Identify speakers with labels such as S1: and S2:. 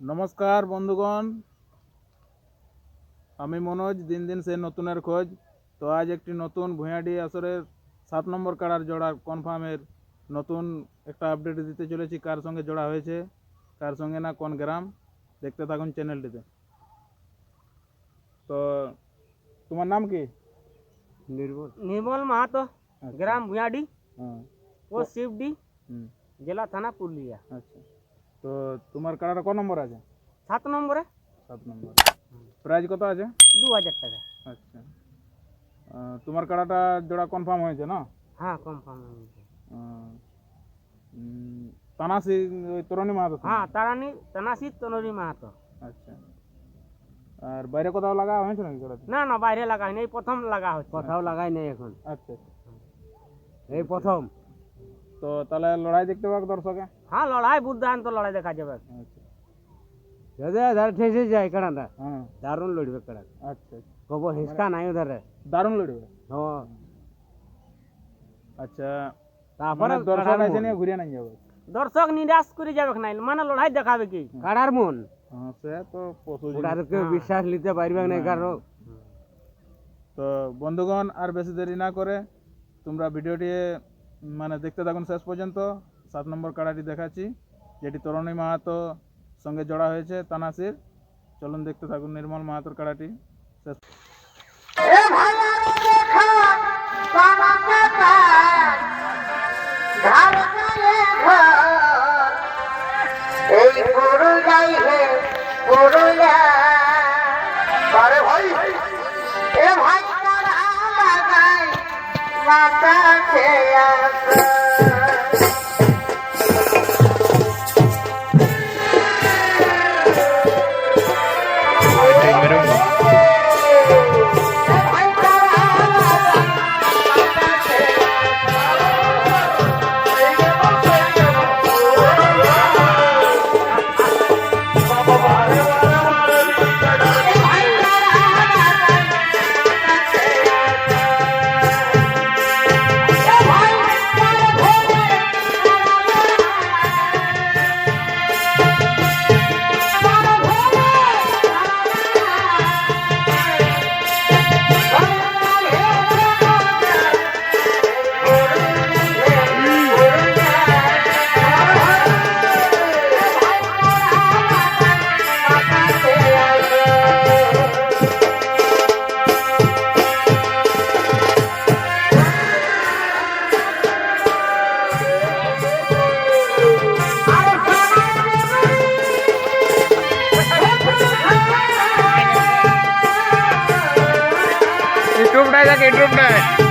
S1: নমস্কার বন্ধুগণ। আমি মনোজ দিন দিন সে নতুনের খোঁজ। তো আজ একটি নতুন ভূঁয়াডি আসরের সাত নম্বর কাড়ার জোড়া কনফার্মের নতুন একটা আপডেট দিতে চলেছি। কার সঙ্গে জোড়া হয়েছে কার সঙ্গে না কোন গ্রাম দেখতে থাকুন চ্যানেলটিতে তো তোমার নাম কি? নির্মল
S2: নির্মল মাহাতো
S1: আচ্ছা,
S2: গ্রাম ভুয়াডি
S1: ও
S2: পোস্ট শিবডি
S1: হুম,
S2: জেলা থানা পুরুলিয়া।
S1: আচ্ছা। তো তোমার কাড়াটা ক নম্বর আছে?
S2: সাত নম্বরে?
S1: সাত নম্বর। প্রাইজ কত আছে?
S2: দু হাজার টাকা।
S1: আচ্ছা। তোমার কাড়াটা জোড়া কনফার্ম হয়েছে না?
S2: হ্যাঁ কনফার্ম
S1: উম, তানাসি ওই তরণী মাহাতো
S2: হ্যাঁ তারানি তানাসি তনরি মাহাতো।
S1: আচ্ছা। আর বাইরে কোথাও লাগা হয়েছে নাকি
S2: না না বাইরে লাগা হয়নি প্রথম লাগা হচ্ছে।
S3: কোথাও লাগাই নেই এখন।
S1: আচ্ছা আচ্ছা।
S3: এই প্রথম।
S1: তো তাহলে লড়াই দেখতে পাক দর্শকে?
S2: হ্যাঁ লড়াই বুদ্ধান্ত লড়াই দেখা যাবে।
S1: আচ্ছা।
S3: দাদা ধারে ঠেসে যায় কাড়াটা
S1: হ্যাঁ।
S3: দারুণ লড়বে কাড়া
S1: আচ্ছা আচ্ছা।
S3: কব হিসকা নাই ওধারে।
S1: দারুণ লড়বে?
S3: হ্যাঁ।
S1: আচ্ছা
S3: তারপরে
S1: মানে দর্শক
S3: মন।
S1: নিয়ে ঘুরিয়ে নিয়ে যাবে?
S2: দর্শক নিরাশ করে যাবে নাই মানে লড়াই দেখাবে কি?
S3: কাড়ার মন।
S1: হ্যাঁ সে তো পশু
S3: কেউ বিশ্বাস নিতে পারবে না কারও
S1: তো বন্ধুগণ আর বেশি দেরি না করে তোমরা ভিডিওটি মানে দেখতে থাকুন শেষ পর্যন্ত। সাত নম্বর কাড়াটি দেখাচ্ছি, যেটি তরণী মাহাতো সঙ্গে জড়া হয়েছে, তানাসির। চলুন দেখতে থাকুন নির্মল মাহাতোর কাড়াটি। শেষ
S4: ভাই। মাতা খেয়া বেডরুমটায়